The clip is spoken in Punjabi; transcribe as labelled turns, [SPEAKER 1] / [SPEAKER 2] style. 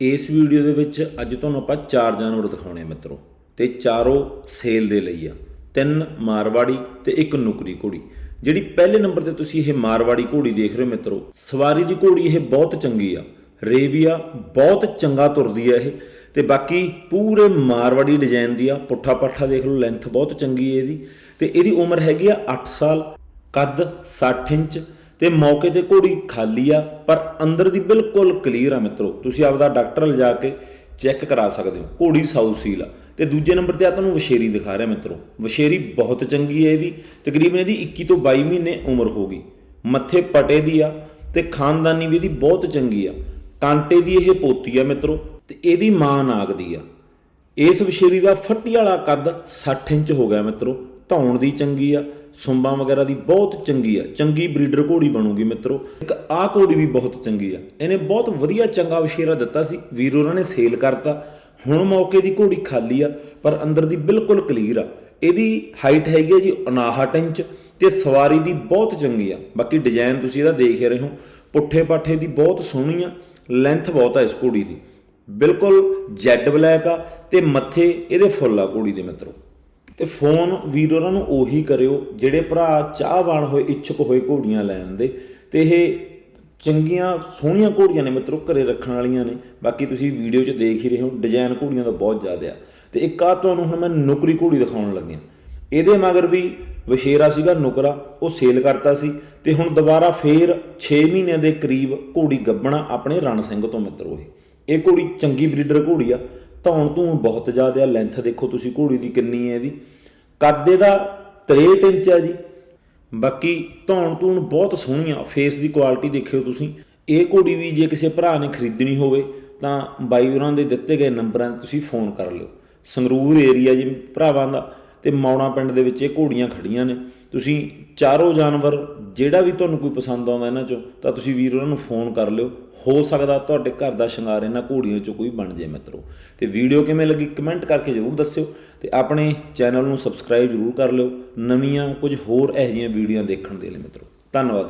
[SPEAKER 1] ਇਸ ਵੀਡੀਓ ਦੇ ਵਿੱਚ ਅੱਜ ਤੁਹਾਨੂੰ ਆਪਾਂ ਚਾਰ ਜਾਨਵਰ ਦਿਖਾਉਣੇ ਆ ਮਿੱਤਰੋ, ਤੇ ਚਾਰੋਂ ਸੇਲ ਦੇ ਲਈ ਆ। ਤਿੰਨ ਮਾਰਵਾੜੀ ਤੇ ਇੱਕ ਨੁਕਰੀ ਘੋੜੀ। ਜਿਹੜੀ ਪਹਿਲੇ ਨੰਬਰ ਤੇ ਤੁਸੀਂ ਇਹ ਮਾਰਵਾੜੀ ਘੋੜੀ ਦੇਖ ਰਹੇ ਹੋ ਮਿੱਤਰੋ, ਸਵਾਰੀ ਦੀ ਘੋੜੀ ਇਹ ਬਹੁਤ ਚੰਗੀ ਆ। ਰੇਬੀਆ ਬਹੁਤ ਚੰਗਾ ਤੁਰਦੀ ਆ ਇਹ। ਤੇ ਬਾਕੀ ਪੂਰੇ ਮਾਰਵਾੜੀ ਡਿਜ਼ਾਈਨ ਦੀ ਆ, ਪੁੱਠਾ ਪੱਠਾ ਦੇਖ ਲਓ ਲੈਂਥ ਬਹੁਤ ਚੰਗੀ ਹੈ ਇਹਦੀ। ਤੇ ਇਹਦੀ ਉਮਰ ਹੈਗੀ ਆ 8 ਸਾਲ, ਕੱਦ 60 ਇੰਚ। ਤੇ ਮੌਕੇ ਤੇ ਘੋੜੀ ਖਾਲੀ ਆ, ਪਰ ਅੰਦਰ ਦੀ ਬਿਲਕੁਲ ਕਲੀਅਰ ਆ ਮਿੱਤਰੋ। ਤੁਸੀਂ ਆਪਦਾ ਡਾਕਟਰ ਲਿਜਾ ਕੇ ਚੈੱਕ ਕਰਾ ਸਕਦੇ ਹੋ। ਘੋੜੀ ਸਾਊ ਸੀਲ ਆ। ਤੇ ਦੂਜੇ ਨੰਬਰ ਤੇ ਆ ਤੁਹਾਨੂੰ ਵਸ਼ੇਰੀ ਦਿਖਾ ਰਿਹਾ ਮਿੱਤਰੋ। ਵਸ਼ੇਰੀ ਬਹੁਤ ਚੰਗੀ ਹੈ ਇਹ ਵੀ। ਤਕਰੀਬਨ ਇਹਦੀ 21 ਤੋਂ 22 ਮਹੀਨੇ ਉਮਰ ਹੋਗੀ ਮੱਥੇ ਪਟੇ ਦੀ ਆ ਤੇ ਖਾਨਦਾਨੀ ਵੀ ਇਹਦੀ ਬਹੁਤ ਚੰਗੀ ਆ। ਕਾਂਟੇ ਦੀ ਇਹ ਪੋਤੀ ਆ ਮਿੱਤਰੋ ਤੇ ਇਹਦੀ ਮਾਂ ਨਾਗ ਦੀ ਆ। ਇਸ ਵਿਸ਼ੇਰੀ ਦਾ ਫੱਟੀ ਵਾਲਾ ਕੱਦ 60 ਇੰਚ ਹੋ ਗਿਆ ਮਿੱਤਰੋ। ਧੌਣ ਦੀ ਚੰਗੀ ਆ। ਸੁੰਬਾਂ ਵਗੈਰਾ ਦੀ ਬਹੁਤ ਚੰਗੀ ਆ, ਚੰਗੀ ਬਰੀਡਰ ਘੋੜੀ ਬਣੂਗੀ ਮਿੱਤਰੋ। ਇੱਕ ਆਹ ਘੋੜੀ ਵੀ ਬਹੁਤ ਚੰਗੀ ਆ। ਇਹਨੇ ਬਹੁਤ ਵਧੀਆ ਚੰਗਾ ਵਿਸ਼ੇਰਾ ਦਿੱਤਾ ਸੀ, ਵੀਰ ਉਹਨਾਂ ਨੇ ਸੇਲ ਕਰਤਾ। ਹੁਣ ਮੌਕੇ ਦੀ ਘੋੜੀ ਖਾਲੀ ਆ, ਪਰ ਅੰਦਰ ਦੀ ਬਿਲਕੁਲ ਕਲੀਅਰ ਆ। ਇਹਦੀ ਹਾਈਟ ਹੈਗੀ ਆ ਜੀ 59 ਇੰਚ ਤੇ ਸਵਾਰੀ ਦੀ ਬਹੁਤ ਚੰਗੀ ਆ। ਬਾਕੀ ਡਿਜ਼ਾਈਨ ਤੁਸੀਂ ਇਹਦਾ ਦੇਖ ਰਹੇ ਹੋ, ਪੁੱਠੇ ਪਾਠੇ ਦੀ ਬਹੁਤ ਸੋਹਣੀ ਆ ਲੈਂਥ ਬਹੁਤ ਆ ਇਸ ਘੋੜੀ ਦੀ। ਬਿਲਕੁਲ ਜੈਡ ਬਲੈਕ ਆ ਤੇ ਮੱਥੇ ਇਹਦੇ ਫੁੱਲ ਆ ਘੋੜੀ ਦੇ ਮਿੱਤਰੋ। ਤੇ ਫੋਨ ਵੀਰ ਹੋਰਾਂ ਨੂੰ ਉਹੀ ਕਰਿਓ, ਜਿਹੜੇ ਭਰਾ ਚਾਹਵਾਨ ਹੋਏ, ਇੱਛੁਕ ਹੋਏ ਘੋੜੀਆਂ ਲੈਣ ਦੇ। ਤੇ ਇਹ ਚੰਗੀਆਂ, ਸੋਹਣੀਆਂ ਘੋੜੀਆਂ ਨੇ ਮਿੱਤਰੋ, ਘਰੇ ਰੱਖਣ ਵਾਲੀਆਂ ਨੇ। ਬਾਕੀ ਤੁਸੀਂ ਵੀਡੀਓ 'ਚ ਦੇਖ ਹੀ ਰਹੇ ਹੋ ਡਿਜ਼ਾਈਨ ਘੋੜੀਆਂ ਦਾ ਬਹੁਤ ਜ਼ਿਆਦਾ ਆ। ਤੇ ਇੱਕ ਆ ਤੁਹਾਨੂੰ ਹੁਣ ਮੈਂ ਨੁਕਰੀ ਘੋੜੀ ਦਿਖਾਉਣ ਲੱਗਿਆ ਇਹਦੇ ਮਗਰ ਵੀ ਵਸ਼ੇਰਾ ਸੀਗਾ, ਨੁਕਰਾ, ਉਹ ਸੇਲ ਕਰਤਾ ਸੀ। ਤੇ ਹੁਣ ਦੁਬਾਰਾ ਫੇਰ 6 ਮਹੀਨਿਆਂ ਦੇ ਕਰੀਬ ਘੋੜੀ ਗੱਬਣਾ ਆਪਣੇ ਰਣ ਸਿੰਘ ਤੋਂ ਮਿੱਤਰੋ ਇਹ। ਇਹ ਘੋੜੀ ਚੰਗੀ ਬਰੀਡਰ ਘੋੜੀ ਆ। ਧੌਣ ਧੂਣ ਬਹੁਤ ਜ਼ਿਆਦਾ ਆ ਲੈਂਥ ਦੇਖੋ ਤੁਸੀਂ ਘੋੜੀ ਦੀ ਕਿੰਨੀ ਹੈ ਇਹਦੀ। ਕੱਦ ਇਹਦਾ 63 ਇੰਚ ਆ ਜੀ। ਬਾਕੀ ਧੌਣ ਧੂਣ ਬਹੁਤ ਸੋਹਣੀ ਆ ਫੇਸ ਦੀ ਕੁਆਲਿਟੀ ਦੇਖਿਓ ਤੁਸੀਂ। ਇਹ ਘੋੜੀ ਵੀ ਜੇ ਕਿਸੇ ਭਰਾ ਨੇ ਖਰੀਦਣੀ ਹੋਵੇ, ਤਾਂ ਬਾਈ ਉਹਨਾਂ ਦੇ ਦਿੱਤੇ ਗਏ ਨੰਬਰਾਂ 'ਤੇ ਤੁਸੀਂ ਫੋਨ ਕਰ ਲਿਓ। ਸੰਗਰੂਰ ਏਰੀਆ ਜੀ, ਭਰਾਵਾਂ ਦਾ। ਤੇ ਮੌਣਾ ਪਿੰਡ ਦੇ ਵਿੱਚ ਇਹ ਘੋੜੀਆਂ ਖੜੀਆਂ ਨੇ। ਤੁਸੀਂ ਚਾਰੋਂ ਜਾਨਵਰ ਜਿਹੜਾ ਵੀ ਤੁਹਾਨੂੰ ਕੋਈ ਪਸੰਦ ਆਉਂਦਾ ਇਹਨਾਂ ਚੋਂ, ਤਾਂ ਤੁਸੀਂ ਵੀਰ ਉਹਨਾਂ ਨੂੰ ਫੋਨ ਕਰ ਲਿਓ। ਹੋ ਸਕਦਾ ਤੁਹਾਡੇ ਘਰ ਦਾ ਸ਼ਿੰਗਾਰ ਇਹਨਾਂ ਘੋੜੀਆਂ ਚੋਂ ਕੋਈ ਬਣ ਜਾਏ ਮਿੱਤਰੋ। ਤੇ ਵੀਡੀਓ ਕਿਵੇਂ ਲੱਗੀ ਕਮੈਂਟ ਕਰਕੇ ਜ਼ਰੂਰ ਦੱਸਿਓ ਤੇ ਆਪਣੇ ਚੈਨਲ ਨੂੰ ਸਬਸਕ੍ਰਾਈਬ ਜ਼ਰੂਰ ਕਰ ਲਿਓ ਨਵੀਆਂ ਕੁਝ ਹੋਰ ਇਹੋ ਜਿਹੀਆਂ ਵੀਡੀਓ ਦੇਖਣ ਦੇ ਲਈ ਮਿੱਤਰੋ। ਧੰਨਵਾਦ।